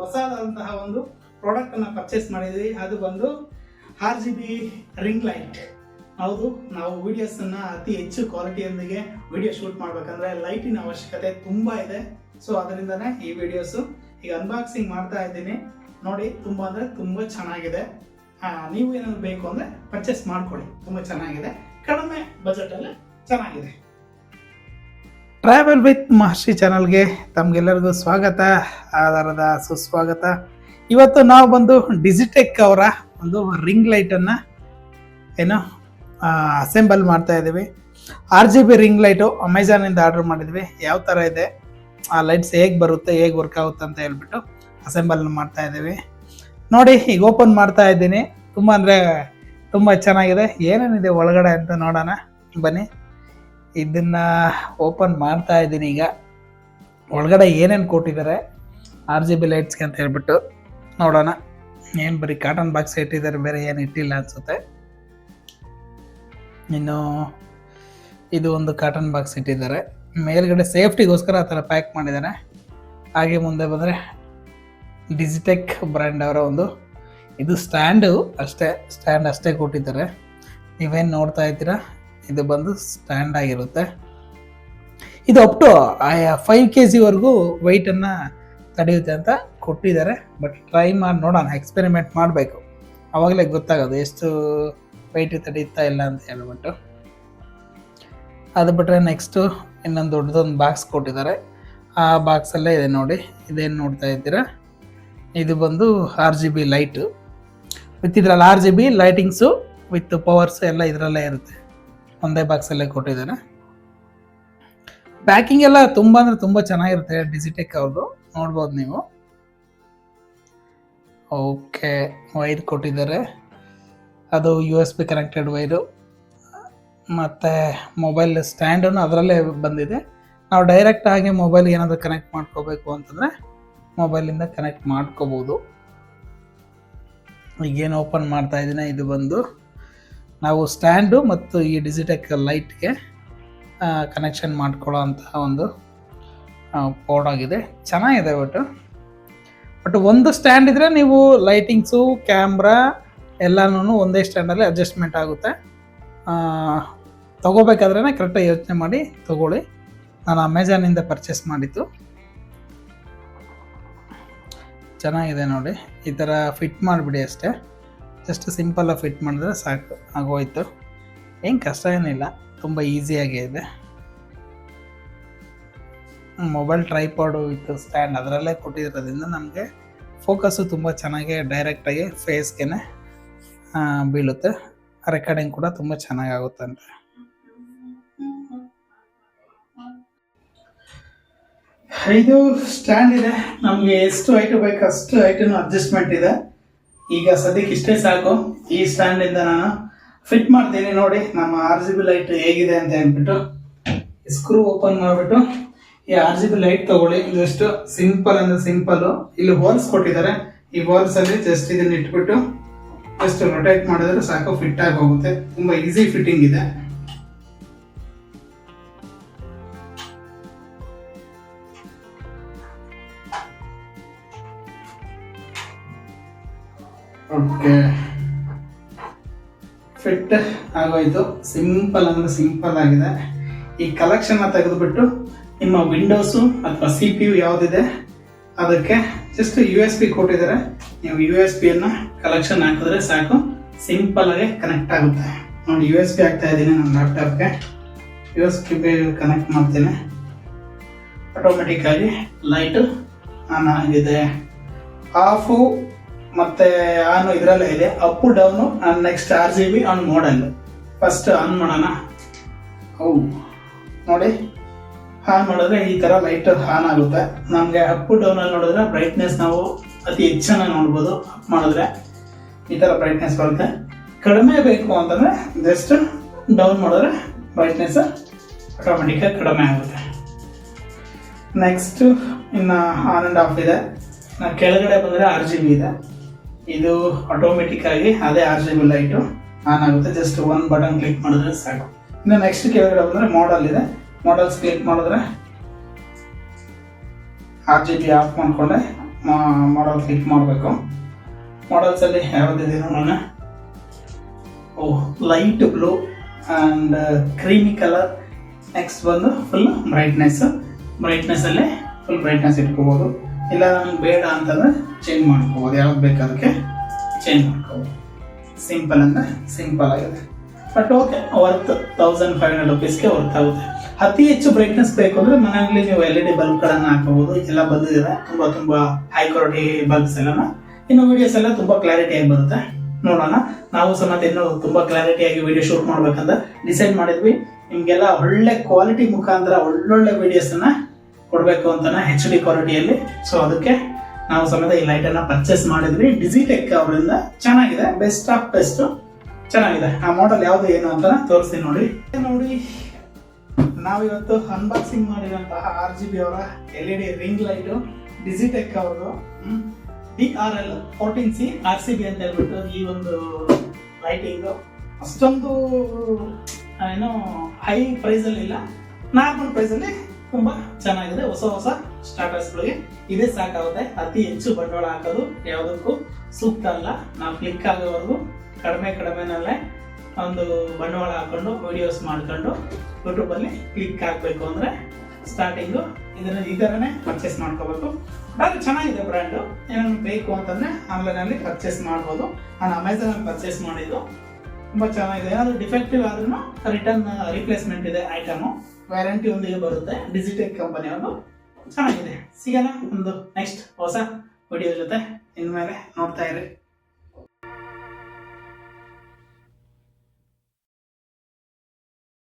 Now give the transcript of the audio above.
ಹೊಸದಾದಂತಹ ಒಂದು ಪ್ರಾಡಕ್ಟ್ ಅನ್ನ ಪರ್ಚೇಸ್ ಮಾಡಿದ್ವಿ. ಅದು ಬಂದು R G B ring light ಹೌದು, ನಾವು ವಿಡಿಯೋಸ್ ಅನ್ನ ಅತಿ ಹೆಚ್ಚು ಕ್ವಾಲಿಟಿಯೊಂದಿಗೆ ವಿಡಿಯೋ ಶೂಟ್ ಮಾಡಬೇಕಂದ್ರೆ ಲೈಟಿನ ಅವಶ್ಯಕತೆ ತುಂಬಾ ಇದೆ. ಸೊ ಅದರಿಂದನೇ ಈ ವಿಡಿಯೋಸ್ ಈಗ ಅನ್ಬಾಕ್ಸಿಂಗ್ ಮಾಡ್ತಾ ಇದ್ದೀನಿ. ನೋಡಿ, ತುಂಬಾ ಅಂದ್ರೆ ತುಂಬಾ ಚೆನ್ನಾಗಿದೆ. ನೀವು ಏನಾದ್ರು ಬೇಕು ಅಂದ್ರೆ ಪರ್ಚೇಸ್ ಮಾಡ್ಕೊಳ್ಳಿ. ತುಂಬಾ ಚೆನ್ನಾಗಿದೆ. ಕಡಿಮೆ ಬಜೆಟ್ ಅಲ್ಲಿ ಚೆನ್ನಾಗಿದೆ. ಟ್ರಾವೆಲ್ ವಿತ್ ಮಹರ್ಷಿ ಚಾನಲ್ಗೆ ತಮಗೆಲ್ಲರಿಗೂ ಸ್ವಾಗತ, ಆಧಾರದ ಸುಸ್ವಾಗತ. ಇವತ್ತು ನಾವು ಬಂದು ಡಿಜಿಟೆಕ್ ಅವರ ಒಂದು ರಿಂಗ್ ಲೈಟನ್ನು ಏನು ಅಸೆಂಬಲ್ ಮಾಡ್ತಾ ಇದ್ದೀವಿ. R G B ring light ಅಮೆಝಾನಿಂದ order ಮಾಡಿದ್ವಿ. ಯಾವ ಥರ ಇದೆ? ಆ ಲೈಟ್ಸ್ ಹೇಗೆ ಬರುತ್ತೆ, ಹೇಗೆ ವರ್ಕ್ ಆಗುತ್ತೆ ಅಂತ ಹೇಳ್ಬಿಟ್ಟು ಅಸೆಂಬಲ್ ಮಾಡ್ತಾ ಇದ್ದೀವಿ. ನೋಡಿ, ಈಗ ಓಪನ್ ಮಾಡ್ತಾ ಇದ್ದೀನಿ. ತುಂಬ ಅಂದರೆ ತುಂಬ ಚೆನ್ನಾಗಿದೆ. ಏನೇನಿದೆ ಒಳಗಡೆ ಅಂತ ನೋಡೋಣ. ಬನ್ನಿ. ಇದನ್ನ ಓಪನ್ ಮಾಡ್ತಾ ಇದ್ದೀನಿ ಈಗ. ಒಳಗಡೆ ಏನೇನು ಕೊಟ್ಟಿದ್ದಾರೆ ಆರ್ ಜಿ ಬಿ ಲೈಟ್ಸ್ಗೆ ಅಂತ ಹೇಳ್ಬಿಟ್ಟು ನೋಡೋಣ. ಏನು ಬರೀ ಕಾಟನ್ ಬಾಕ್ಸ್ ಇಟ್ಟಿದ್ದಾರೆ ಬೇರೆ ಏನು ಇಟ್ಟಿಲ್ಲ ಅನ್ಸುತ್ತೆ. ಇನ್ನು ಇದು ಒಂದು ಕಾಟನ್ ಬಾಕ್ಸ್ ಇಟ್ಟಿದ್ದಾರೆ ಮೇಲ್ಗಡೆ ಸೇಫ್ಟಿಗೋಸ್ಕರ ಆ ಥರ ಪ್ಯಾಕ್ ಮಾಡಿದ್ದಾರೆ ಹಾಗೆ ಮುಂದೆ ಬಂದರೆ ಡಿಜಿಟೆಕ್ ಬ್ರ್ಯಾಂಡ್ ಅವರ ಒಂದು ಇದು ಸ್ಟ್ಯಾಂಡು ಅಷ್ಟೇ ಸ್ಟ್ಯಾಂಡ್ ಅಷ್ಟೇ ಕೊಟ್ಟಿದ್ದಾರೆ. ನೀವೇನು ನೋಡ್ತಾ ಇದ್ದೀರಾ? ಇದು ಬಂದು ಸ್ಟ್ಯಾಂಡ್ ಆಗಿರುತ್ತೆ. ಇದು ಅಪ್ ಟು ಫೈವ್ ಕೆ ಜಿವರೆಗೂ ವೆಯ್ಟನ್ನು ತಡೆಯುತ್ತೆ ಅಂತ ಕೊಟ್ಟಿದ್ದಾರೆ. ಬಟ್ ಟ್ರೈ ಮಾಡಿ, ನೋಡೋಣ ಎಕ್ಸ್ಪೆರಿಮೆಂಟ್ ಮಾಡಬೇಕು. ಅವಾಗಲೇ ಗೊತ್ತಾಗೋದು, ಎಷ್ಟು ವೈಟ್ ತಡೆಯುತ್ತಾ ಇಲ್ಲ ಅಂತ ಹೇಳ್ಬಿಟ್ಟು. ಅದು ಬಿಟ್ಟರೆ ನೆಕ್ಸ್ಟು ಇನ್ನೊಂದು ದೊಡ್ಡದೊಂದು ಬಾಕ್ಸ್ ಕೊಟ್ಟಿದ್ದಾರೆ. ಆ ಬಾಕ್ಸಲ್ಲೇ ಇದೆ ನೋಡಿ, ಇದೇನು ನೋಡ್ತಾ ಇದ್ದೀರಾ? ಇದು ಬಂದು R G B light with ಇದ್ರಲ್ಲಿ R G B lightings with powers ಎಲ್ಲ ಇದರಲ್ಲೇ ಇರುತ್ತೆ. ಒಂದೇ ಬಾಕ್ಸಲ್ಲೇ ಕೊಟ್ಟಿದ್ದಾರೆ. ಪ್ಯಾಕಿಂಗ್ ಎಲ್ಲ ತುಂಬ ಅಂದರೆ ತುಂಬ ಚೆನ್ನಾಗಿರುತ್ತೆ ಡಿಜಿಟೆಕ್ ಅವ್ರದ್ದು ನೋಡ್ಬೋದು ನೀವು. ಓಕೆ ವೈರ್ ಕೊಟ್ಟಿದ್ದಾರೆ. ಅದು U S B connected wire ಮತ್ತು ಮೊಬೈಲ್ ಸ್ಟ್ಯಾಂಡನ್ನು ಅದರಲ್ಲೇ ಬಂದಿದೆ. ನಾವು ಡೈರೆಕ್ಟ್ ಆಗಿ ಮೊಬೈಲ್ ಏನಾದರೂ ಕನೆಕ್ಟ್ ಮಾಡ್ಕೋಬೇಕು ಅಂತಂದರೆ ಮೊಬೈಲಿಂದ ಕನೆಕ್ಟ್ ಮಾಡ್ಕೋಬೋದು. ಈಗೇನು ಓಪನ್ ಮಾಡ್ತಾ ಇದ್ದೀನಿ, ಇದು ಬಂದು. ನಾವು ಸ್ಟ್ಯಾಂಡು ಮತ್ತು ಈ ಡಿಜಿಟೆಕ್ ಲೈಟ್ಗೆ ಕನೆಕ್ಷನ್ ಮಾಡ್ಕೊಳ್ಳೋ ಅಂತಹ ಒಂದು ಬೋರ್ಡ್ ಆಗಿದೆ. ಚೆನ್ನಾಗಿದೆ ಒಟ್ಟು. ಬಟ್ ಒಂದು ಸ್ಟ್ಯಾಂಡ್ ಇದ್ದರೆ ನೀವು ಲೈಟಿಂಗ್ಸು, ಕ್ಯಾಮ್ರಾ ಎಲ್ಲನೂ ಒಂದೇ ಸ್ಟ್ಯಾಂಡಲ್ಲಿ ಅಡ್ಜಸ್ಟ್ಮೆಂಟ್ ಆಗುತ್ತೆ. ತೊಗೋಬೇಕಾದ್ರೆ ಕರೆಕ್ಟಾಗಿ ಯೋಚನೆ ಮಾಡಿ ತೊಗೊಳ್ಳಿ. ನಾನು ಅಮೆಝಾನಿಂದ ಪರ್ಚೇಸ್ ಮಾಡಿದ್ದು. ಚೆನ್ನಾಗಿದೆ ನೋಡಿ. ಈ ಥರ ಫಿಟ್ ಮಾಡಿಬಿಡಿ ಅಷ್ಟೇ. ಜಸ್ಟ್ ಸಿಂಪಲ್ಲಾಗಿ ಫಿಟ್ ಮಾಡಿದ್ರೆ ಸಾಕು, ಆಗೋಯ್ತು. ಏನು ಕಷ್ಟ ಏನಿಲ್ಲ, ತುಂಬ ಈಸಿಯಾಗೇ ಇದೆ. ಮೊಬೈಲ್ ಟ್ರೈಪಾಡು ಇತ್ತು ಸ್ಟ್ಯಾಂಡ್ ಅದರಲ್ಲೇ ಕೊಟ್ಟಿರೋದ್ರಿಂದ ನಮಗೆ ಫೋಕಸ್ಸು ತುಂಬ ಚೆನ್ನಾಗಿ ಡೈರೆಕ್ಟಾಗಿ ಫೇಸ್ಗೆ ಬೀಳುತ್ತೆ. ರೆಕಾರ್ಡಿಂಗ್ ಕೂಡ ತುಂಬ ಚೆನ್ನಾಗಿ ಆಗುತ್ತೆ ಅಂತ ಇದು ಸ್ಟ್ಯಾಂಡ್ ಇದೆ. ನಮಗೆ ಎಷ್ಟು ಹೈಟ್ ಬೇಕು ಅಷ್ಟು ಹೈಟನ್ನು ಅಡ್ಜಸ್ಟ್ಮೆಂಟ್ ಇದೆ. ಈಗ ಸದ್ಯಕ್ಕೆ ಇಷ್ಟೇ ಸಾಕು. ಈ ಸ್ಟ್ಯಾಂಡಿಂದ ನಾನು ಫಿಟ್ ಮಾಡ್ತೀನಿ ನೋಡಿ. ನಮ್ಮ ಆರ್ ಜಿ ಬಿ ಲೈಟ್ ಹೇಗಿದೆ ಅಂತ ಹೇಳ್ಬಿಟ್ಟು ಸ್ಕ್ರೂ ಓಪನ್ ಮಾಡಿಬಿಟ್ಟು ಈ ಆರ್ ಜಿ ಬಿ ಲೈಟ್ ತಗೊಳ್ಳಿ ಜಸ್ಟ್ ಸಿಂಪಲ್ ಅಂದ್ರೆ ಸಿಂಪಲ್ ಇಲ್ಲಿ ಹೋಲ್ಸ್ ಕೊಟ್ಟಿದ್ದಾರೆ. ಈ ಹೋಲ್ಸ್ ಅಲ್ಲಿ ಜಸ್ಟ್ ಇದನ್ನ ಇಟ್ಬಿಟ್ಟು ಜಸ್ಟ್ ರೊಟೇಟ್ ಮಾಡಿದ್ರೆ ಸಾಕು ಫಿಟ್ ಆಗಿ ಹೋಗುತ್ತೆ. ತುಂಬಾ ಈಸಿ ಫಿಟ್ಟಿಂಗ್ ಇದೆ. ಓಕೆ ಫಿಟ್ ಆಗೋಯ್ತು. ಸಿಂಪಲ್ ಅಂದ್ರೆ ಸಿಂಪಲ್ ಆಗಿದೆ. ಈ ಕಲೆಕ್ಷನ್ನ ತೆಗೆದುಬಿಟ್ಟು ನಿಮ್ಮ ವಿಂಡೋಸು ಅಥವಾ ಸಿ ಪಿ ಯು ಯಾವುದಿದೆ, ಅದಕ್ಕೆ ಜಸ್ಟ್ ಯು ಎಸ್ ಪಿ ಕೊಟ್ಟಿದ್ದಾರೆ. ನೀವು ಯು ಎಸ್ ಪಿ ಅನ್ನ ಕಲೆಕ್ಷನ್ ಹಾಕಿದ್ರೆ ಸಾಕು. ಸಿಂಪಲ್ ಆಗಿ ಕನೆಕ್ಟ್ ಆಗುತ್ತೆ. ನೋಡಿ ಯು ಎಸ್ ಪಿ ಹಾಕ್ತಾ ಇದ್ದೀನಿ ನನ್ನ ಲ್ಯಾಪ್ಟಾಪ್ಗೆ ಯು ಎಸ್ ಪಿ ಕನೆಕ್ಟ್ ಮಾಡ್ತೀನಿ. ಆಟೋಮೆಟಿಕ್ ಆಗಿ ಲೈಟ್ ಆನ್ ಆಗಿದೆ. ಆಫು ಮತ್ತೆ ಆನ್ ಇದರಲ್ಲೇ ಇದೆ up down next R G B on model first on ಮಾಡೋಣ. ಹೌ ನೋಡಿ. ಆನ್ ಮಾಡಿದ್ರೆ ಈ ತರ ಲೈಟ್ ಆನ್ ಆಗುತ್ತೆ. ನಮಗೆ ಅಪ್ ಡೌನ್ ಅಲ್ಲಿ ನೋಡಿದ್ರೆ ಬ್ರೈಟ್ನೆಸ್ ನಾವು ಅತಿ ಹೆಚ್ಚಾಗಿ ನೋಡ್ಬೋದು. ಅಪ್ ಮಾಡಿದ್ರೆ ಈ ತರ ಬ್ರೈಟ್ನೆಸ್ ಬರುತ್ತೆ. ಕಡಿಮೆ ಬೇಕು ಅಂತಂದ್ರೆ ಜಸ್ಟ್ ಡೌನ್ ಮಾಡಿದ್ರೆ ಬ್ರೈಟ್ನೆಸ್ ಆಟೋಮೆಟಿಕ್ ಕಡಿಮೆ ಆಗುತ್ತೆ. ನೆಕ್ಸ್ಟ್ ಇನ್ನು ಆನ್ ಅಂಡ್ ಆಫ್ ಇದೆ. ಕೆಳಗಡೆ ಬಂದರೆ ಆರ್ ಜಿ ಬಿ ಇದೆ. ಇದು ಆಟೋಮೆಟಿಕ್ ಆಗಿ ಅದೇ R G B light on ಆಗುತ್ತೆ. ಜಸ್ಟ್ ಒನ್ ಬಟನ್ ಕ್ಲಿಕ್ ಮಾಡಿದ್ರೆ ಸಾಕು. ಇನ್ನು ನೆಕ್ಸ್ಟ್ ಕೆಳಗಡೆ ಬಂದರೆ ಮಾಡಲ್ ಇದೆ. ಮಾಡಲ್ಸ್ ಕ್ಲಿಕ್ ಮಾಡಿದ್ರೆ ಆರ್ ಜಿ ಬಿ ಆಫ್ ಮಾಡಿಕೊಂಡೆ ಮಾಡಲ್ ಕ್ಲಿಕ್ ಮಾಡಬೇಕು ಮಾಡಲ್ಸಲ್ಲಿ ಯಾವುದಿದೆ ನೋಡೋಣ. ಓ light blue and creamy colour next ಬಂದು ಫುಲ್ ಬ್ರೈಟ್ನೆಸ್ ಬ್ರೈಟ್ನೆಸ್ಸಲ್ಲೇ ಫುಲ್ ಬ್ರೈಟ್ನೆಸ್ ಇಟ್ಕೋಬೋದು. ಇಲ್ಲ ನಮ್ಗೆ ಬೇಡ ಅಂತಂದ್ರೆ ಚೇಂಜ್ ಮಾಡ್ಕೋಬೋದು. ಯಾವ್ದು ಬೇಕು ಅದಕ್ಕೆ ಚೇಂಜ್ ಮಾಡ್ಕೋಬೋದು. ಸಿಂಪಲ್ ಅಂದರೆ ಸಿಂಪಲ್ ಆಗಿದೆ. But okay worth thousand five hundred ರುಪೀಸ್ಗೆ worth ಆಗುತ್ತೆ. ಅತಿ ಹೆಚ್ಚು ಬ್ರೈಟ್ನೆಸ್ ಬೇಕು ಅಂದ್ರೆ ಮನೆಯಲ್ಲಿ ನೀವು ಎಲ್ ಇ ಡಿ ಬಲ್ಬ್ಗಳನ್ನು ಹಾಕಬಹುದು ಎಲ್ಲ ಬಂದಿದೆ. ತುಂಬಾ ತುಂಬಾ ಹೈ ಕ್ವಾಲಿಟಿ ಬಲ್ಬ್ಸ್ ಎಲ್ಲ ಇನ್ನು ವಿಡಿಯೋಸ್ ಎಲ್ಲ ತುಂಬಾ ಕ್ಲಾರಿಟಿ ಆಗಿ ಬರುತ್ತೆ. ನೋಡೋಣ. ನಾವು ಸಮೇತ ಇನ್ನು ತುಂಬಾ ಕ್ಲಾರಿಟಿಯಾಗಿ ವಿಡಿಯೋ ಶೂಟ್ ಮಾಡ್ಬೇಕಂತ ಡಿಸೈಡ್ ಮಾಡಿದ್ವಿ. ನಿಮ್ಗೆಲ್ಲ ಒಳ್ಳೆ ಕ್ವಾಲಿಟಿ ಮುಖಾಂತರ ಒಳ್ಳೊಳ್ಳೆ ವಿಡಿಯೋಸ್ ಅನ್ನ ಕೊಡಬೇಕು ಅಂತಾನೆ ಹೆಚ್ ಡಿ ಕ್ವಾಲಿಟಿಯಲ್ಲಿ ಸೊ ಅದಕ್ಕೆ ನಾವು ಸಮೇತ ಈ ಲೈಟ್ ಅನ್ನ ಪರ್ಚೇಸ್ ಮಾಡಿದ್ವಿ. ಡಿಜಿಟೆಕ್ ಅವರಿಂದ ಚೆನ್ನಾಗಿದೆ. ಬೆಸ್ಟ್ ಆಫ್ ಬೆಸ್ಟ್ ಚೆನ್ನಾಗಿದೆ. ಆ ಮಾಡೆಲ್ ಯಾವುದು ಏನು ಅಂತ ತೋರಿಸ್ತೀನಿ ನೋಡಿ. ನೋಡಿ, ನಾವಿವತ್ತು ಅನ್ಬಾಕ್ಸಿಂಗ್ ಮಾಡಿದಂತಹ ಆರ್ ಜಿ ಬಿ ಅವರ L E D ring light Digitek ಅವರು D R L fourteen C R C B ಅಂತ ಹೇಳ್ಬಿಟ್ಟು ಈ ಒಂದು ಲೈಟಿಂಗ್ ಅಷ್ಟೊಂದು ಏನು ಹೈ ಪ್ರೈಸ್ ಅಲ್ಲಿ ಇಲ್ಲ ನಾರ್ಮಲ್ ಪ್ರೈಸ್ ಅಲ್ಲಿ ತುಂಬಾ ಚೆನ್ನಾಗಿದೆ ಹೊಸ ಹೊಸ ಸ್ಟಾರ್ಟರ್ಸ್ ಗಳಿಗೆ. ಇದೇ ಸಾಕಾಗುತ್ತೆ. ಅತಿ ಹೆಚ್ಚು ಬಂಡವಾಳ ಹಾಕೋದು ಯಾವುದಕ್ಕೂ ಸೂಕ್ತ ಅಲ್ಲ. ನಾವು ಕ್ಲಿಕ್ ಆಗೋವರೆಗೂ ಕಡಿಮೆ ಕಡಿಮೆನಲ್ಲೇ ಒಂದು ಬಂಡವಾಳ ಹಾಕೊಂಡು ವಿಡಿಯೋಸ್ ಮಾಡ್ಕೊಂಡು ಯೂಟ್ಯೂಬಲ್ಲಿ ಕ್ಲಿಕ್ ಆಗಬೇಕು ಅಂದರೆ ಸ್ಟಾರ್ಟಿಂಗು ಇದನ್ನ ಥರನೇ ಪರ್ಚೇಸ್ ಮಾಡ್ಕೋಬೇಕು. ಅದು ಚೆನ್ನಾಗಿದೆ ಬ್ರ್ಯಾಂಡು ಏನಾದ್ರು ಬೇಕು ಅಂತಂದರೆ ಆನ್ಲೈನಲ್ಲಿ ಪರ್ಚೇಸ್ ಮಾಡ್ಬೋದು. ನಾನು ಅಮೆಝಾನಲ್ಲಿ ಪರ್ಚೇಸ್ ಮಾಡಿದ್ದು. ತುಂಬ ಚೆನ್ನಾಗಿದೆ. ಏನಾದರೂ ಡಿಫೆಕ್ಟಿವ್ ಆದ್ರೂ ರಿಟರ್ನ್ ರಿಪ್ಲೇಸ್ಮೆಂಟ್ ಇದೆ ಐಟಮು ವ್ಯಾರಂಟಿ ಒಂದಿಗೆ ಬರುತ್ತೆ. ಡಿಜಿಟೆಕ್ ಕಂಪನಿಯವರು ಚೆನ್ನಾಗಿದೆ. ಸಿಗೋಣ ಒಂದು ನೆಕ್ಸ್ಟ್ ಹೊಸ ವಿಡಿಯೋ ಜೊತೆ. ಇನ್ಮೇಲೆ ನೋಡ್ತಾ ಇರಿ.